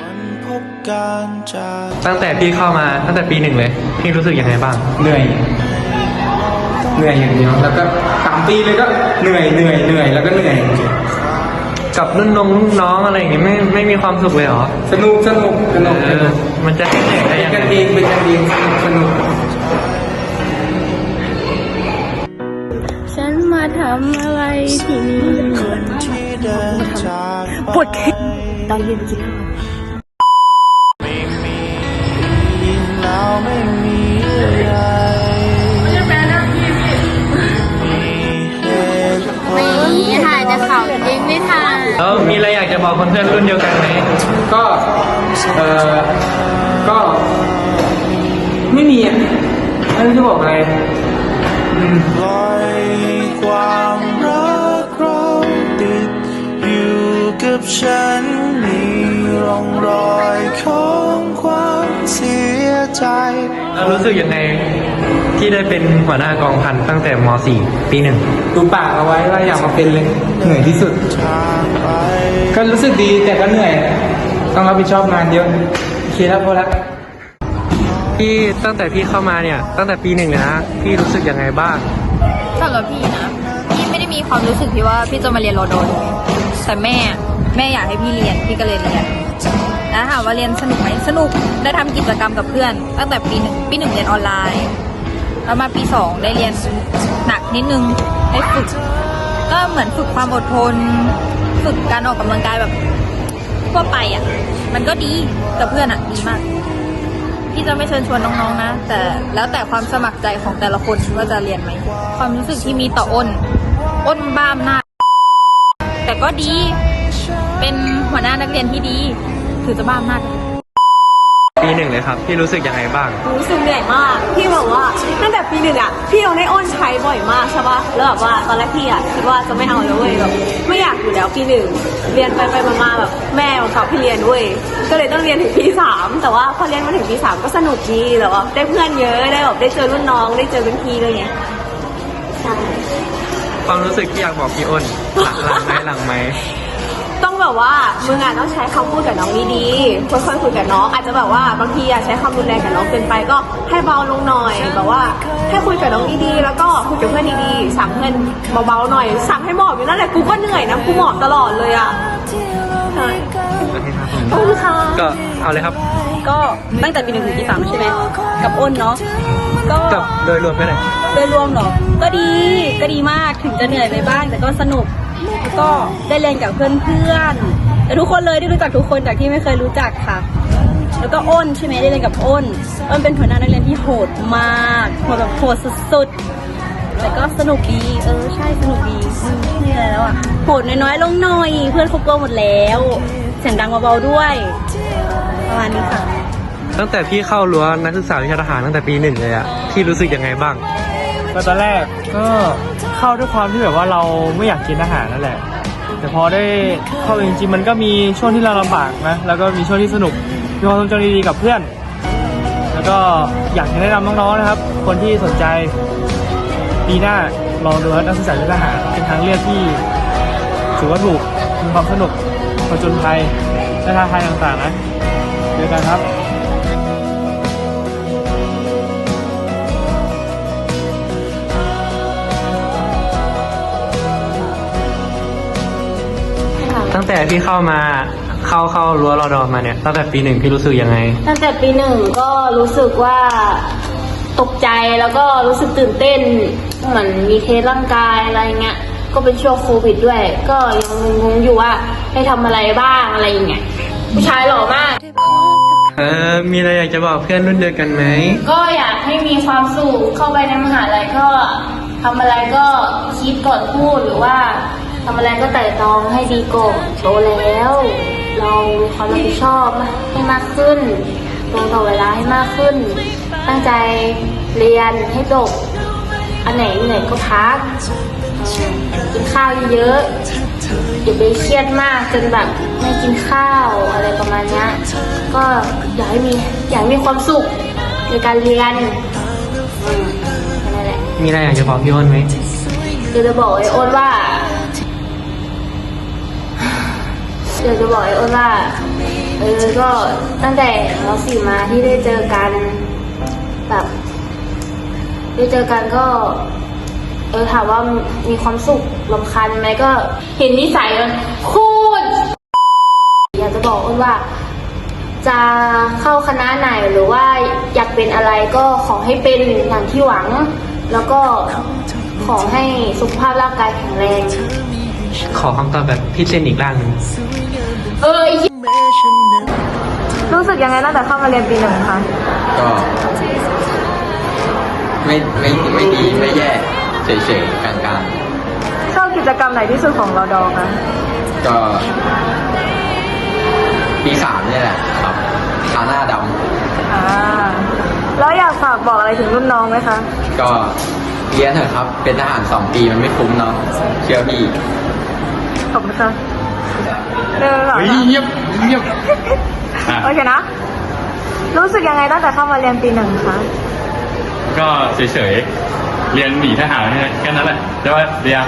วันพบการจากตั้งแต่พี่เข้ามาตั้งแต่ปีหนึ่งเลย พี่รู้สึกยังไงบ้าง เหนื่อย เหนื่อยอย่างเดียวแล้วก็สามปีเลยก็เหนื่อยเหนื่อยเหนื่อยแล้วก็เหนื่อยกับรุ่นน้องรุ่นน้องอะไรอย่างงี้ไม่ไม่มีความสุขเลยเหรอสนุกสนุกสนุกเอสอนุกมันจะให้เหนื่อยได้เป็นยังกันไงเองเป็นกันเองสนุกสนุกฉันมาทำอะไรที่นี่คนที่เดินจากไป ปวดแขน ตอนเย็นไปกินข้าว ไม่มีอะไรมีเหตุผลไม่ถ่ายแต่ข่าวจริงไม่ถ่ายแล้วมีอะไรอยากจะบอกเพื่อนๆรุ่นเดียวกันไหมก็เออก็ไม่มีอะไม่รู้จะบอกอะไรอืมปล่อยความรักเราติดอยู่กับฉันมีร่องรอย แล้วรู้สึกยังไงที่ได้เป็นหัวหน้ากองพันตั้งแต่ม .4 ปีหนึ่งดูปากเอาไว้ว่าอยากมาเป็นเลยเหนื่อยที่สุดทางไปก็รู้สึกดีแต่ก็เหนื่อย ต้องรับผิดชอบงานเยอะโอเคแล้วพอแล้วพี่ตั้งแต่พี่เข้ามาเนี่ย ตั้งแต่ปีหนึ่งเลยนะพี่รู้สึกยังไงบ้างสำหรับพี่นะพี่ไม่ได้มีความรู้สึกที่ว่าพี่จะมาเรียนรอดอเลยแต่แม่แม่อยากให้พี่เรียนพี่ก็เลยเรียน แล้วถามว่าเรียนสนุกไหมสนุกได้ทำกิจกรรมกับเพื่อน ตั้งแต่ปีหนึ่งปีหนึ่งเรียนออนไลน์แล้วมาปีสองได้เรียนหนักนิดนึงได้ฝึก ก็เหมือนฝึกความอดทน ฝึกการออกกำลังกายแบบทั่วไปอะ มันก็ดีกับเพื่อนอะดีมากพี่จะไม่เชิญชวนน้องๆนะ แต่แล้วแต่ความสมัครใจของแต่ละคนว่าจะเรียนไหม ความรู้สึกที่มีต่ออ้น อ้นบ้ามหน้า แต่ก็ดี เป็นหัวหน้านักเรียนที่ดี ถือจะบ้ามหน้าปีหนึ่งเลยครับ พี่รู้สึกยังไงบ้าง รู้สึกเหนื่อยมาก พี่บอกว่าตั้งแต่ปีหนึ่งอะ พี่โดนให้อ้นใช้บ่อยมากใช่ปะแล้วแบบว่าตอนแรกพี่อะคิดว่าจะไม่เอาแล้วเว้ยแบบไม่อยากอยู่แล้วปีหนึ่งเรียนไปไปมาๆแบบแม่บังคับพี่เรียนเว้ยก็เลยต้องเรียนถึงปีสามแต่ว่าพอเรียนมาถึงปีสามก็สนุกดีแต่ว่าได้เพื่อนเยอะได้แบบได้เจอรุ่นน้องได้เจอรุ่นพี่ด้วยไงใช่ความรู้สึกที่อยากบอกพี่อ้นหลังหลังไหมหลังไหม ต้องแบบว่ามึงอะต้องใช้คำพูดกับน้องดีๆค่อยๆคุยกับน้อง อาจจะแบบว่าบางทีอะใช้คำรุนแรงกับน้องเกินไปก็ให้เบาลงหน่อยแบบว่าให้คุยกับน้องดีๆแล้วก็คุยกับเพื่อนดีๆสั่งเพื่อนเบาๆหน่อย สั่งให้หมอบอยู่นั่นแหละกูก็เหนื่อยนะกูหมอบตลอดเลยอะใช่โอเคครับผมขอบคุณค่ะก็เอาเลยครับ ก็ตั้งแต่ปีหนึ่งถึงปีสามใช่ไหมกับอ้นเนาะก็กับโดยรวมไปไหนอย โดยรวมเนาะก็ดี ก็ดีมาก ถึงจะเหนื่อยไปบ้างแต่ก็สนุก แล้วก็ได้เรียนกับเพื่อนๆแต่ทุกคนเลยได้รู้จักทุกคนจากที่ไม่เคยรู้จักค่ะ แล้วก็อ้นใช่ไหมได้เรียนกับอ้นอ้นเป็นหัวหน้านักเรียนที่โหดมากโหดแบบโหดสุดๆแต่ก็สนุกดีเออใช่สนุกดีอืมนี่อะไรแล้วอะโหดน้อยๆลงหน่อย เพื่อนเขากลัวหมดแล้วเสียงดังเบาๆด้วยประมาณนี้ค่ะตั้งแต่พี่เข้ารั้วนักศึกษาวิชาทหารตั้งแต่ปีหนึ่งเลยอะพี่รู้สึกยังไงบ้างก็ตอนแรก ก็เข้าด้วยความที่แบบว่าเราไม่อยากกินอาหารนั่นแหละ แต่พอได้เข้าจริงๆมันก็มีช่วงที่เราลำบากนะแล้วก็มีช่วงที่สนุกมีความทรงจำดีๆกับเพื่อน แล้วก็อยากจะแนะนำน้องๆนะครับ คนที่สนใจปีหน้าลองดูนักศึกษาวิชาทหารเป็นทางเลือกที่ถือว่าถูกมีความสนุกผจญภัยและท้าทายต่างๆนะเจอกันครับ ตั้งแต่พี่เข้ามาเข้าเข้ารั้วรอดอมาเนี่ยตั้งแต่ปีหนึ่งพี่รู้สึกยังไง ตั้งแต่ปีหนึ่งก็รู้สึกว่าตกใจแล้วก็รู้สึกตื่นเต้นเหมือนมีเทสร่างกายอะไรเงี้ยก็เป็นช่วงโควิดด้วย ก็ยังงงๆอยู่ว่าให้ทำอะไรบ้างอะไรอย่างเงี้ยผู้ชายหล่อมากเออมีอะไรอยากจะบอกเพื่อนรุ่นเดียวกันไหมก็อยากให้มีความสุขเข้าไปในมหาลัยก็ทำอะไรก็คิดก่อนพูดหรือว่า ทำอะไรก็ไต่ตรองให้ดีก่อนโตแล้วลองมีความรับผิดชอบให้มากขึ้นลงต่อเวลาให้มากขึ้น ตั้งใจเรียนให้จบอันไหนเหนื่อยก็พักกินข้าวเยอะอย่าไปเครียดมากจนแบบไม่กินข้าวอะไรประมาณเนี้ยก็อยากให้มีอยากให้มีความสุขในการเรียนอืมแค่นั่นแหละมีอะไรอยากจะบอกพี่อ้นไหมเดี๋ยวจะบอกไอ้โอนว่า เดี๋ยวจะบอกไอ้โอนว่าเออก็ตั้งแต่เราสี่มาที่ได้เจอกันแบบได้เจอกันก็ เออถามว่ามีความสุขลำคัญไหมก็เห็นนิสัยมันโคตรอยากจะบอกอ้นว่า จะเข้าคณะไหนหรือว่าอยากเป็นอะไรก็ขอให้เป็นอย่างที่หวัง แล้วก็ขอให้สุขภาพร่างกายแข็งแรง ขอคำตอบแบบพี่เจนอีกร่างหนึ่งเออไอ้รู้สึกยังไงตั้งแต่เข้ามาเรียนปีหนึ่งคะก็ไม่ไม่ไม่ดีไม่แย่เฉยๆกลางชอบกิจกรรมไหนที่สุดของรอดอคะๆก็ปีสามเนี่ยแหละครับทาหน้าดอ่าแล้วอยากฝากบอกอะไรถึงรุ่นน้องไหมคะำก็เรียนเถอะครับ เป็นทหารสองปีมันไม่คุ้มเนาะเชื่อพี่ ขอบคุณค่ะเดินหรอเงียบเงียบอะโอเคนะ รู้สึกยังไงตั้งแต่เข้ามาเรียนปีหนึ่งคะก็เฉยๆ เรียนหนีทหารแค่นั้นแหละแต่ว่าเรียน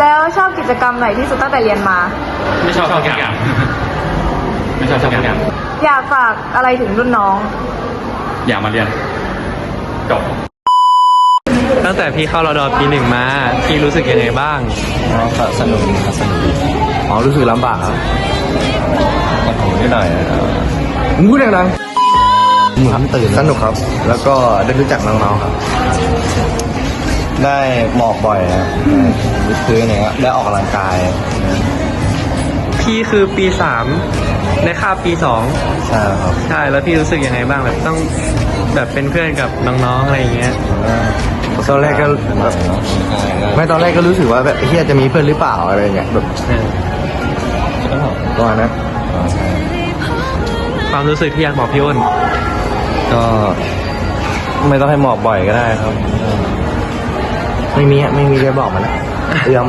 แล้วชอบกิจกรรมไหนที่สุดตั้งแต่เรียนมา ไม่ชอบทุกอย่างไม่ชอบทุกอย่างอยากฝากอะไรถึงรุ่นน้อง อยากมาเรียนจบ ตั้งแต่พี่เข้ารอดอปีหนึ่งมาพี่รู้สึกยังไงบ้างก็สนุกดีครับสนุกดีอ๋อรู้สึกลำบากครับโอ้โหนิดหน่อยมึงพูดดังๆเหมือนตื่นสนุกครับ แล้วก็ได้รู้จักน้องๆครับ ได้หมอกบ่อยนะวิดพื้นเนี่ยได้ออกกำลังกายนะพี่คือปีสามในคาบปีสองใช่ครับ ใช่แล้วพี่รู้สึกยังไงบ้างแบบต้องแบบเป็นเพื่อนกับน้องๆอะไรอย่างเงี้ย ตอนแรกก็แบบไม่ตอนแรกก็รู้สึกว่าแบบเฮียจะมีเพื่อนหรือเปล่าอะไรอย่างเงี้ยแบบประมาณนั้นอ๋อใช่ความรู้สึกที่อยากบอกพี่อ้นก็ไม่ต้องให้หมอกบ่อยก็ได้ครับ ไม่มีอะไม่มีเลยบอกมันอะเตรียม